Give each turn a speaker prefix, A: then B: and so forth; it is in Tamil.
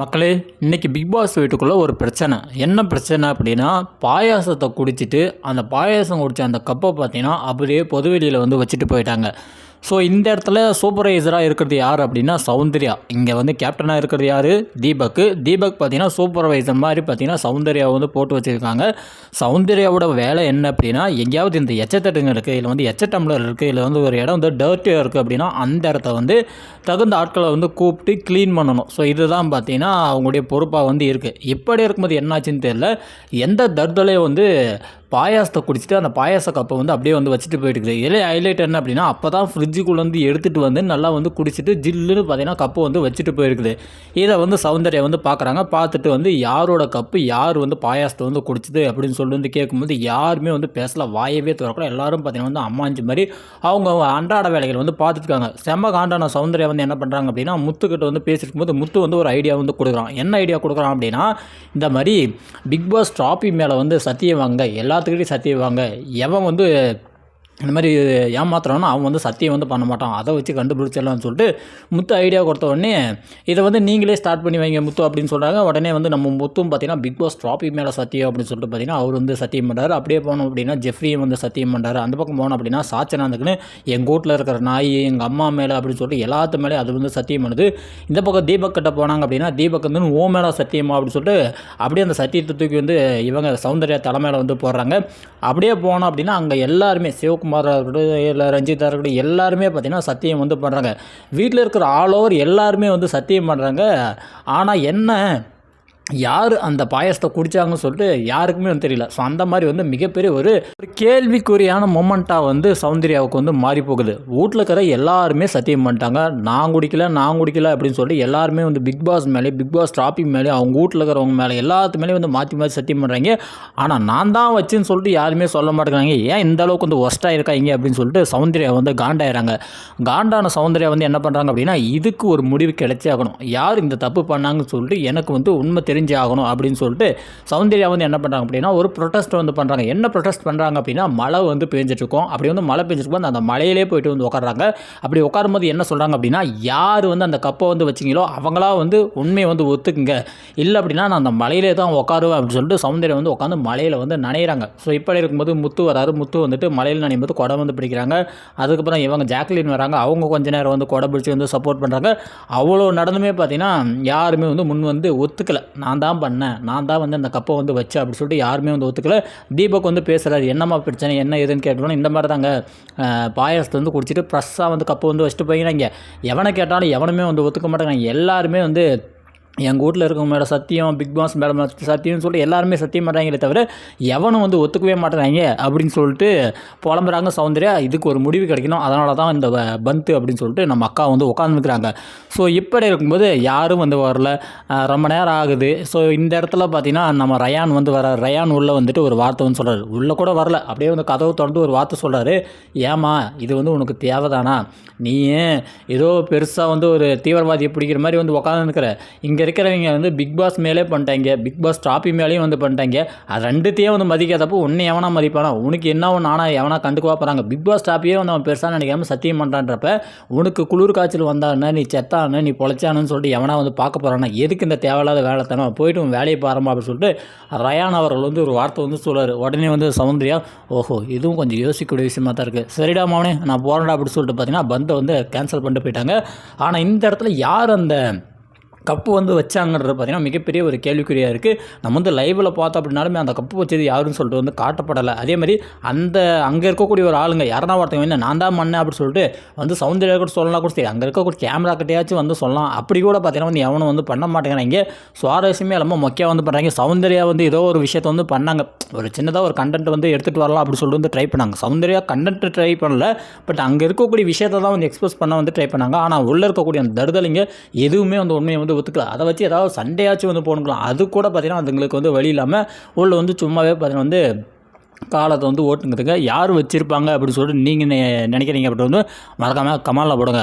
A: மக்களே இன்னைக்கு பிக் பாஸ் வீட்டுக்குள்ளே ஒரு பிரச்சனை. என்ன பிரச்சனை அப்படின்னா பாயாசத்தை குடிச்சிட்டு அந்த பாயாசம் குடித்த அந்த கப்பை பார்த்தீங்கன்னா அப்படியே பொதுவெளியில் வந்து வச்சுட்டு போயிட்டாங்க. ஸோ இந்த இடத்துல சூப்பர்வைசராக இருக்கிறது யார் அப்படின்னா சௌந்தர்யா. இங்கே வந்து கேப்டனாக இருக்கிறது யார்? தீபக். தீபக் பார்த்தீங்கன்னா சூப்பர்வைசர் மாதிரி பார்த்தீங்கன்னா சௌந்தர்யா வந்து போட்டு வச்சுருக்காங்க. சௌந்தர்யாவோட வேலை என்ன அப்படின்னா எங்கேயாவது இந்த எச்சத்தட்டுங்க இருக்குது இல்லை வந்து எச்ச டம்ளர் இருக்குது இல்லை வந்து ஒரு இடம் வந்து டர்ட்டியாக இருக்குது அப்படின்னா அந்த இடத்த வந்து தகுந்த ஆட்களை வந்து கூப்பிட்டு க்ளீன் பண்ணணும். ஸோ இதுதான் பார்த்தீங்கன்னா அவங்களுடைய பொறுப்பாக வந்து இருக்குது இப்படி இருக்கும்போது என்னாச்சுன்னு தெரியல. எந்த தர்தலையும் வந்து பாயாசத்தை குடிச்சிட்டு அந்த பாயாச கப்பை வந்து அப்படியே வந்து வச்சுட்டு போயிட்டு இதில் ஹைலைட் என்ன அப்படின்னா அப்போ தான் ஃப்ரிட்ஜுக்குள்ளேருந்து எடுத்துகிட்டு வந்து நல்லா வந்து குடிச்சிட்டு ஜில்லுன்னு பார்த்தீங்கன்னா கப்பு வந்து வச்சுட்டு போயிருக்குது. இதை வந்து சௌந்தர்யா வந்து பார்க்குறாங்க பார்த்துட்டு வந்து யாரோட கப்பு யார் வந்து பாயாசத்தை வந்து குடிச்சது அப்படின்னு சொல்லி வந்து கேட்கும்போது யாருமே வந்து பேசல வாயவே திறக்கல. எல்லாரும் பார்த்தீங்கன்னா வந்து அம்மாஞ்சி மாதிரி அவங்க அன்றாட வேலைகள் வந்து பார்த்துருக்காங்க செம்ம காண்டான சௌந்தர்யா வந்து என்ன பண்ணுறாங்க அப்படின்னா முத்துக்கிட்ட வந்து பேசிருக்கும் போது முத்து வந்து ஒரு ஐடியா வந்து கொடுக்குறான். என்ன ஐடியா கொடுக்குறான் அப்படின்னா இந்த மாதிரி பிக் பாஸ் ட்ராஃபி மேலே வந்து சத்தியம் வாங்க எல்லாத்துக்கிட்டையும் சத்தியம் வாங்க எவன் வந்து இந்த மாதிரி ஏமாத்துறானோ அவன் வந்து சத்தியம் வந்து பண்ண மாட்டான். அதை வச்சு கண்டுபிடிச்சிடலாம்னு சொல்லிட்டு முத்து ஐடியா கொடுத்த உடனே இதை வந்து நீங்களே ஸ்டார்ட் பண்ணி வைங்க முத்து அப்படின்னு சொல்கிறாங்க உடனே வந்து நம்ம முத்தும் பார்த்தீங்கன்னா பிக் பாஸ் ட்ராபி மேலே சத்தியம் அப்படின்னு சொல்லிட்டு பார்த்தீங்கன்னா அவர் வந்து சத்தியம் பண்ணுறாரு அப்படியே போனோம் அப்படின்னா ஜெஃப்ரியும் வந்து சத்தியம் பண்ணுறாரு அந்த பக்கம் போனோம் அப்படின்னா சாச்சனாந்துக்குன்னு எங்கள் வீட்டில் இருக்கிற நாய் எங்கள் அம்மா மேலே அப்படின்னு சொல்லிட்டு எல்லாத்து மேலே அது வந்து சத்தியம் பண்ணுது. இந்த பக்கம் தீபக் கிட்ட போனாங்க அப்படின்னா தீபக் வந்து ஓ மேலே சத்தியமா? அப்படின்னு சொல்லிட்டு அப்படியே அந்த சத்தியத்தை தூக்கி வந்து இவங்க சௌந்தர்யா தலைமையில் வந்து போடுறாங்க. அப்படியே போனோம் அப்படின்னா அங்கே எல்லாருமே சிவகுமாராக இருக்கட்டும் இல்லை ரஞ்சிதா இருக்கட்டும் எல்லாருமே பார்த்திங்கன்னா சத்தியம் வந்து பண்ணுறாங்க வீட்டில் இருக்கிற ஆல் ஓவர் எல்லாருமே வந்து சத்தியம் பண்ணுறாங்க ஆனால் என்ன? யார் அந்த பாயசத்தை குடித்தாங்கன்னு சொல்லிட்டு யாருக்குமே வந்து தெரியல. ஸோ அந்த மாதிரி வந்து மிகப்பெரிய ஒரு ஒரு கேள்விக்குறியான மொமெண்ட்டாக வந்து சௌந்தர்யாவுக்கு வந்து மாறி போகுது. வீட்டில் இருக்கிற எல்லாருமே சத்தியம் பண்ணிட்டாங்க. நான் குடிக்கல நான் குடிக்கல அப்படின்னு சொல்லிட்டு எல்லாருமே வந்து பிக் பாஸ் மேலே பிக் பாஸ் ட்ராபி மேலே அவங்க வீட்டில் இருக்கிறவங்க மேலே எல்லாத்து மேலே வந்து மாற்றி மாற்றி சத்தியம் பண்ணுறாங்க ஆனால் நான் தான் வச்சேன்னு சொல்லிட்டு யாருமே சொல்ல மாட்டேங்கிறாங்க. ஏன் இந்த அளவுக்கு வந்து ஒஸ்ட்டாக இருக்காங்க அப்படின்னு சொல்லிட்டு சௌந்தர்யா வந்து காண்டாயிறாங்க. காண்டான சௌந்தர்யா வந்து என்ன பண்ணுறாங்க அப்படின்னா இதுக்கு ஒரு முடிவு கிடைச்சே ஆகணும். யார் இந்த தப்பு பண்ணாங்கன்னு சொல்லிட்டு எனக்கு வந்து உண்மை தெரிஞ்சு ஆகணும் அப்படின்னு சொல்லிட்டு சௌந்தர்யா வந்து என்ன பண்ணுறாங்க அப்படின்னா ஒரு ப்ரொட்டஸ்ட் வந்து பண்ணுறாங்க என்ன ப்ரொட்டஸ்ட் பண்ணுறாங்க அப்படின்னா மழை வந்து பெஞ்சிட்ருக்கோம் அப்படி வந்து மழை பெஞ்சிருக்கும் அந்த மலையிலே போயிட்டு வந்து உட்காடுறாங்க அப்படி உட்காரும்போது என்ன சொல்கிறாங்க அப்படின்னா யார் வந்து அந்த கப்பை வந்து வச்சிங்களோ அவங்களா வந்து உண்மையை வந்து ஒத்துக்குங்க. இல்லை அப்படின்னா நான் அந்த மலையிலே தான் உட்காருவேன் அப்படின்னு சொல்லிட்டு சௌந்தர்யா வந்து உட்காந்து மலையில் வந்து நனையிறாங்க. ஸோ இப்படி இருக்கும்போது முத்து வராரு. முத்து வந்துட்டு மலையில் நனையும் போது குடம் வந்து பிடிக்கிறாங்க. அதுக்கப்புறம் இவங்க ஜாக்லின் வராங்க. அவங்க கொஞ்ச நேரம் வந்து கொடை பிடிச்சி வந்து சப்போர்ட் பண்ணுறாங்க அவ்வளோ நடந்துமே பார்த்தீங்கன்னா யாருமே வந்து முன் வந்து ஒத்துக்கலை. நான் நான் தான் பண்ணேன் நான் தான் வந்து அந்த கப்பை வந்து வச்சேன் அப்படி சொல்லிட்டு யாருமே வந்து ஒத்துக்கல. தீபக் வந்து பேசுகிறாரு என்னம்மா பிரச்சனை என்ன ஏதுன்னு கேட்கணும் இந்த மாதிரி தாங்க பாயசத்தை வந்து குடிச்சிட்டு ப்ரெஸ்ஸாக வந்து கப்பை வந்து வச்சுட்டு போயிங்கிறாங்க எவனை கேட்டாலும் எவனுமே வந்து ஒத்துக்க மாட்டேங்கிறாங்க. எல்லாருமே வந்து எங்கள் வீட்டில் இருக்கவங்க மேடம் சத்தியம் பிக் பாஸ் மேடம் சத்தியம்னு சொல்லிட்டு எல்லாருமே சத்தியம் பண்ணுறாங்களே தவிர எவனும் வந்து ஒத்துக்கவே மாட்டேறாங்க அப்படின்னு சொல்லிட்டு புலம்புறாங்க சௌந்தர்யா. இதுக்கு ஒரு முடிவு கிடைக்கணும். அதனால தான் இந்த வ- பந்து அப்படின்னு சொல்லிட்டு நம்ம அக்கா வந்து உட்காந்துருக்குறாங்க ஸோ இப்படி இருக்கும்போது யாரும் வந்து வரல. ரொம்ப நேரம் ஆகுது. ஸோ இந்த இடத்துல பார்த்தீங்கன்னா நம்ம ரயான் வந்து வர ரயான் உள்ளே வந்துட்டு ஒரு வார்த்தை வந்து சொல்கிறாரு உள்ளே கூட வரல. அப்படியே வந்து கதவு திறந்து ஒரு வார்த்தை சொல்கிறாரு ஏமா இது வந்து உனக்கு தேவைதானா? நீ ஏதோ பெருசாக வந்து ஒரு தீவிரவாதியை பிடிக்கிற மாதிரி வந்து உட்காந்துருக்குற இங்கே இருக்கிறவங்க வந்து பிக் பாஸ் மேலே பண்ணிட்டாங்க. பிக் பாஸ் ட்ராபி மேலேயும் வந்து பண்ணிட்டாங்க. அது ரெண்டுத்தையும் வந்து மதிக்காதப்போ உன்னை எவனா மதிப்பானா? உனக்கு என்ன ஒன்று ஆனால் எவனா கண்டுக்குவா போகிறாங்க பிக் பாஸ் ட்ராப்பியே வந்து அவன் பெருசாக நினைக்காம சத்தியம் பண்ணுறான்றப்ப உனக்கு குளிர் காய்ச்சல் வந்தானே நீ செத்தானு நீ பொழைச்சானு சொல்லிட்டு எவனா வந்து பார்க்க போகிறானா எதுக்கு இந்த தேவையில்லாத வேலை தானே போயிட்டு உன் வேலையை பாருமா அப்படின்னு சொல்லிட்டு ரயான் அவர்கள் வந்து ஒரு வார்த்தை வந்து சொல்றாரு. உடனே வந்து சௌந்தர்யா ஓஹோ இதுவும் கொஞ்சம் யோசிக்கக்கூடிய விஷயமா தான் இருக்குது சரிடா மாவனே நான் போகிறேன்டா அப்படின்னு சொல்லிட்டு பார்த்தீங்கன்னா பந்தை வந்து கேன்சல் பண்ணிட்டு போயிட்டாங்க. ஆனால் இந்த இடத்துல யார் அந்த கப்பு வந்து வச்சாங்கன்றது பார்த்தீங்கன்னா மிகப்பெரிய ஒரு கேள்விக்குறியாக இருக்குது நம்ம வந்து லைவில் பார்த்தோம் அப்படின்னாலுமே அந்த கப்பு வச்சது யாருன்னு சொல்லிட்டு வந்து காட்டப்படலை. அதே மாதிரி அந்த அங்கே இருக்கக்கூடிய ஒரு ஆளுங்க யாரனா ஒருத்தவங்க என்ன நான் தான் மண்ணேன் அப்படின்னு சொல்லிட்டு வந்து சவுந்தர்யா கூட சொல்லலாம் கூட சரி அங்கே இருக்கக்கூடிய கேமரா கிட்டையாச்சும் வந்து சொல்லலாம். அப்படி கூட பார்த்தீங்கன்னா வந்து எவனும் வந்து பண்ண மாட்டேங்கிறாங்க. சுவாரஸ்யமே இல்லாமல் மொக்கையாக வந்து பண்ணுறாங்க சௌந்தர்யா வந்து ஏதோ ஒரு விஷயத்தை வந்து பண்ணாங்க. ஒரு சின்னதாக ஒரு கண்டென்ட் வந்து எடுத்துகிட்டு வரலாம் அப்படி சொல்லிட்டு வந்து ட்ரை பண்ணாங்க. சௌந்தர்யா கண்டென்ட் ட்ரை பண்ணல. பட் அங்கே இருக்கக்கூடிய விஷயத்தை தான் வந்து எக்ஸ்பிரஸ் பண்ண வந்து ட்ரை பண்ணாங்க. ஆனால் உள்ளே இருக்கக்கூடிய அந்த தடுதலைங்க எதுவுமே வந்து உண்மையை வந்து ஒத்துக்கல அதை வச்சு ஏதாவது சண்டையாச்சும் வந்து போகணுக்கலாம் அது கூட பார்த்தீங்கன்னா அதுங்களுக்கு வந்து வழி இல்லாமல் உள்ள வந்து சும்மாவே பார்த்தீங்கன்னா வந்து காலத்தை வந்து ஓட்டுங்கிறதுங்க யார் வச்சுருப்பாங்க அப்படின்னு சொல்லிட்டு நீங்கள் நினைக்கிறீங்க அப்படின்னு வந்து மறக்காமல் கமாலில் போடுங்க.